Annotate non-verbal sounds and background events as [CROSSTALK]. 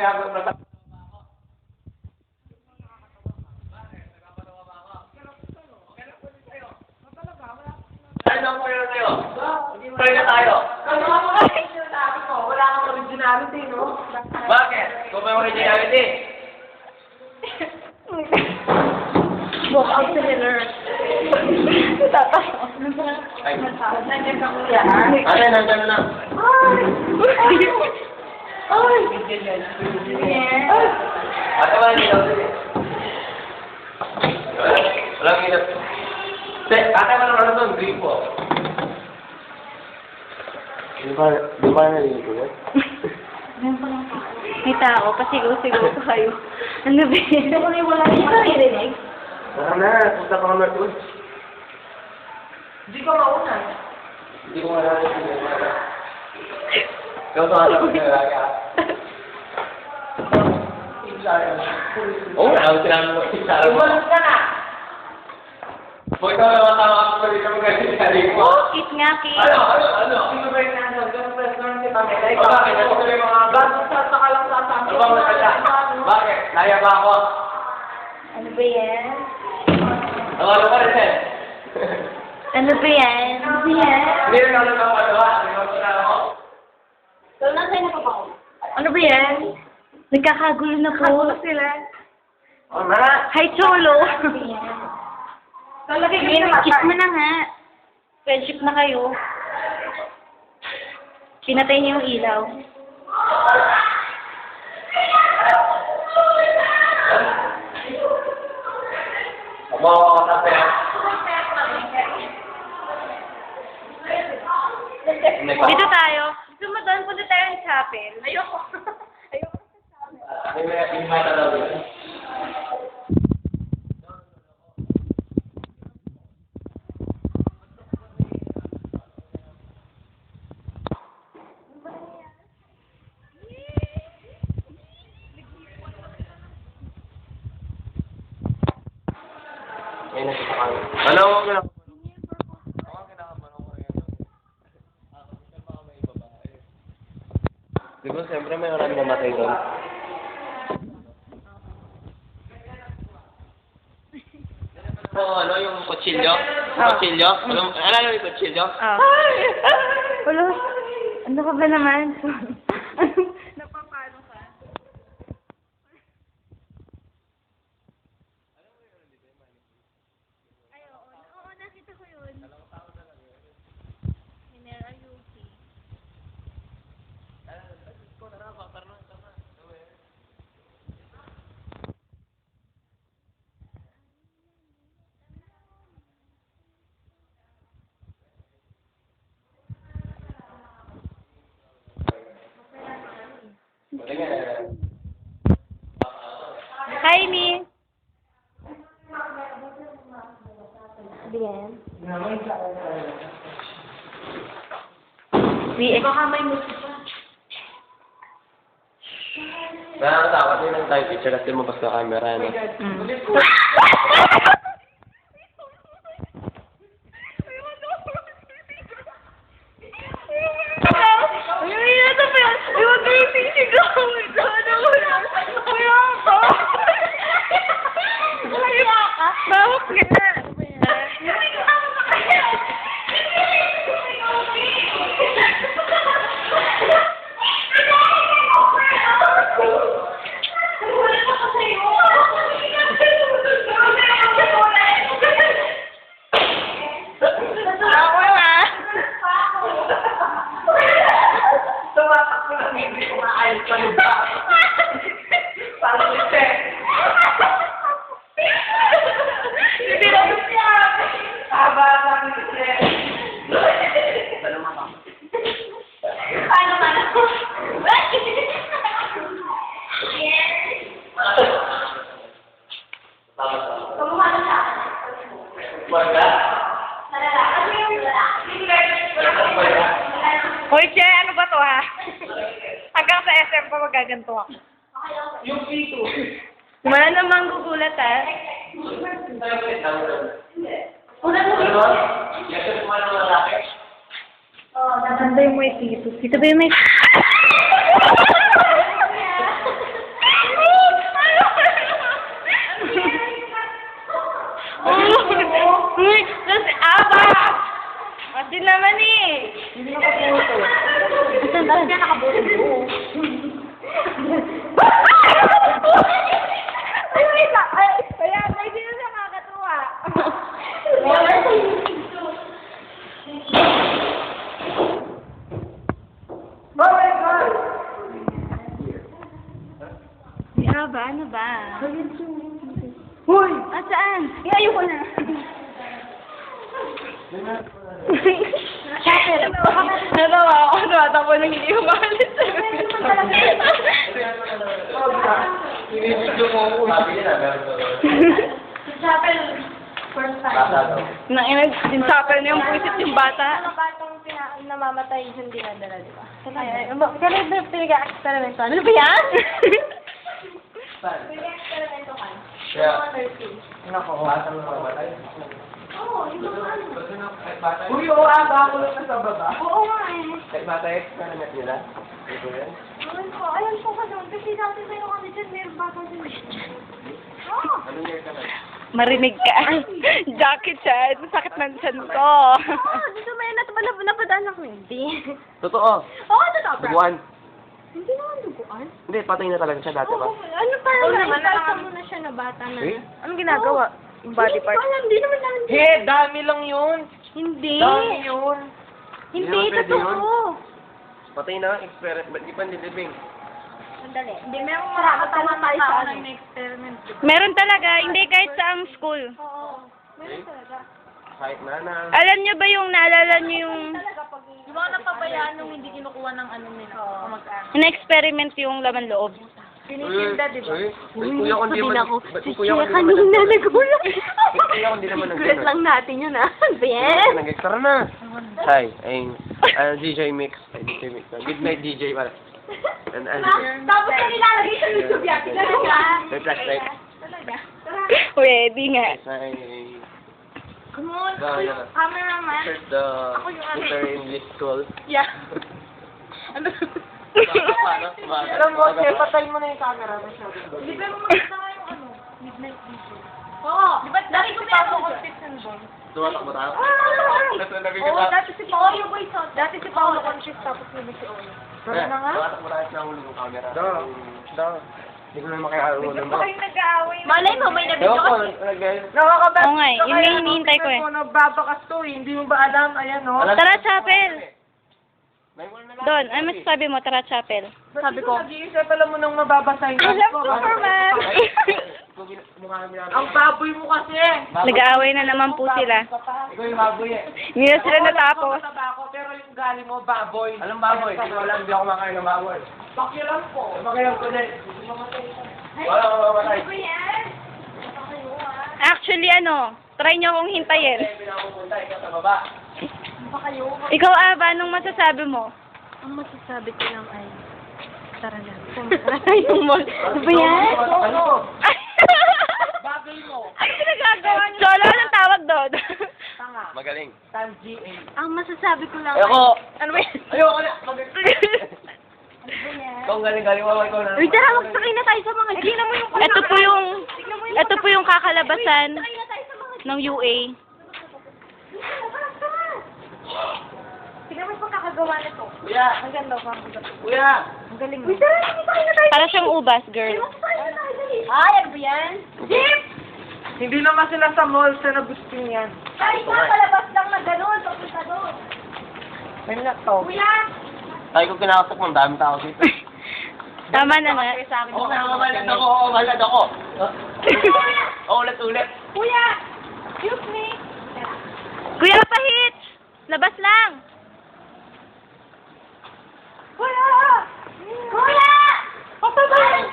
ginagawa na Ano tayo? Pwede na tayo. Ano ako nga yung sinasabi ko? Wala kang originality, no? Bakit? Kung may originality. Walk out to dinner. Tatawa. Ay. Nandiyan ka kuya. Ano, nandun na. Ay! Ay! Ay! Ate, wala nila. Walang nila. Te, ate, ano doon? Gripo. Di ba, di ba narinig ko yan? May tao, pasigaw-sigaw pa kayo. Ano ba yun? Hindi ko na wala yung maririnig. Tara na, punta pa kami doon. Hindi ko mauna. Hindi ko mga. Ikaw sa ko na ah. Oo nga, ako sinabi mo, sinabi mo. Umalis ka na. Kung ikaw naman tama ako, pwede ka magaling sa rin mo. Kiss nga, kiss. Ano, ano, ano? Sino ba yung nandun? Ganun ba yung si Pamela? Ikaw, bakit? Ano ba yung mga... Bago sa saka lang sasabi. Ano bang nakala? Bakit? Naya ba ako? Ano ba yan? Nawalo ka rin eh. Ano ba yan? Ano ba yan? Hindi rin ako nakapagawa. Hindi ko sinama ko. So, nasa na pa ba? Ano ba yan? Nagkakagulo na po. sila. Na. Hi, Cholo! Lagay ka Ngayon, na kiss mo na nga. Friendship na kayo. Pinatay niyo yung ilaw. Ako ako kasi. Dito tayo. Gusto mo doon? Punta tayo ng chapel. Ayoko. Ayoko. May may may mata daw dito. May nagsasakan. Ano ang kinakabalan? Ako ang kinakabalan ko yun. Ah, kasi baka may babae. Di ba, siyempre may orang namatay doon. Oo, ano, yung kutsilyo? Kutsilyo? Ano, alala mo yung kutsilyo? Ah. Wala. Ano ka ba naman? [LAUGHS] Napapano ka? Ay, oo. Oo, nakita ko yun. Minera, are you okay? Hi, Mi. Bien. Mi, Baka may musika. Nakakatakot din ang tayo picture kasi mabas na camera, no? Mm. [LAUGHS] [LAUGHS] Ay, ay, ito pa yan. Ay, huwag kayo sisigaw. Sana wala. Kaya ka. Kaya ba yan? Ako na. Hindi kumaayos pa yung bata. Parang ite. Hindi na siya. Haba lang ite. Paano man ako? Kumuha na siya. Wala. Hoy, Che, ano ba to ha? Hanggang sa SM pa magaganto ako. Yung P2. Wala namang gugulat ha. Una mo Ano? Yes, kumano ng lalaki? Oh, Saan ba yung may tito? Dito ba yung may... Tapos nga nakabulong Ay, wait lang. Ay, kaya, may sino nakakatuwa. Oh my God! Si Aba, ano ba? Hoy! Ah, saan? Eh, ayoko na. Chapel. Natawa ako. Natawa nang hindi umalis. Sinibidyo mo ako. Chapel, first time. Yung chapel na yung pusit yung bata. Ano batang namamatay hindi nadala, di ba? Ganun ba yung pinag-experimento? Ano ba yan? Pinag-experimento ka. Nako, bata mo mamatay. Oo, yung mga ano. Na, Uy, oo, ah, bago lang na sa baba. Oo nga eh. Kahit bata experiment nila. Ito yan. Alam ko, alam ko ka doon. Kasi dati tayo kami dyan, meron ba ako dyan? Oo. Anong year ka na? Marinig ka. [LAUGHS] Jackie Chan, sakit ng chan ko. Ah, dito may natabala napadaan ako. Hindi. Totoo. Oo, totoo. Duguan. Hindi naman duguan. Hindi, patay na talaga siya dati Oo, ba? ano parang Oo naman, mo na siya na bata na. Eh? Anong ginagawa? Yung body part. Alam, hindi naman namin. He, dami lang yun. Hindi. Dami yun. Hindi, Hindi naman pwede totoo. Patay na, experiment. Ba't di pa nilibing? Sandali. Hindi, meron marami tayo tayo sa ano. experiment. Meron talaga, hindi kahit sa ang school. Oo. Meron talaga. Kahit na na. Alam niyo ba yung naalala niyo yung Talaga pag... Di ba napabayaan nung hindi kinukuha ng ano nila? Oo. Na-experiment yung laman loob? Tinitinda, di ba? Uy, uy, kuya hindi sabihin naman. ako, si kuya naman kanina nag- nagulat. Kuya hindi naman Secret lang natin yun ah. Bien. Nag-extra na. Hi, I'm uh, DJ Mix. Ay, DJ Mix. Good night, DJ pala. And, and, Tapos na nilalagay sa YouTube yan. Ganun ka. May flashlight. Pwede nga. I Come on. No, no. Cameraman. entered the Ako yung ano. Inter English School. Yeah. [LAUGHS] ano? Alam mo, patay mo na yung camera. Di ba maganda nga yung ano? Midnight vision. Oo. Di ba dati ko meron competition doon? Tumatakbo tayo? Ah! Nasunabi Oo, dati si Paolo boy so. Dati si Paolo conscious tapos nabi si Olo. Tara na nga. Tumatakbo tayo sa nahulog ng camera. Do. Do. Hindi ko na makakaulo mo. nag-aaway. Malay mo, may Ewan ko, nabidyo kasi. Oo nga eh, yun yung hinihintay ko eh. Nagbabakas to eh. Hindi mo ba alam? Ayan. Alam- Tara, Chapel. Doon, ano masasabi mo? Tara, Chapel. Sabi ko. Nag-iisip alam mo nang ko, Superman. Ikaw [LAUGHS] gina- mukha kami namin. Ang baboy mo kasi. Nag-aaway na naman po sila. Ikaw yung baboy eh. Hindi na sila natapos. Ako, pero yung galing mo, baboy. Alam baboy? Hindi ko alam, hindi ako makain ng baboy. Pakiram ko. Makain ko din. Wala akong mamatay. Actually, ano, try nyo akong hintayin. Kaya pinapupunta, ikaw sa baba. [LAUGHS] Ikaw, Aba, anong masasabi mo? Ang masasabi ko lang ay, tara na. [LAUGHS] yung mall. Ano ba yan? Ano? Bagay mo. Ano pinagagawa niyo? Solo, anong tawag doon? Tanga. Magaling. Tan GA. Ang masasabi ko lang Ayoko. ano ba yun? Ayoko na. Ikaw ang galing-galing mo. Ikaw na. Uy, tara, magsakay na tayo sa mga jeep. mo yung Ito po yung, ito po yung kakalabasan ng UA. Pagkakagawa nito. Kuya. Ang ganda pa. Kuya. Ang galing. Uy, tara, sakay na tayo. Para siyang ubas, girl. Tayo. Ay, ano ba yan? Jeep! Hindi naman sila sa mall sa nagusting yan. Kahit nga palabas lang na gano'n, papunta doon. May na to. Kuya! Ay, kung kinakatok mo, ang dami tao dito. [LAUGHS] Tama na nga. Oo, nakamalad ako. Oo, malad ako. [LAUGHS] Oo, ulit-ulit. Kuya! Excuse me! Kuya Pahit! Labas lang! Kuya! Kuya! Patay!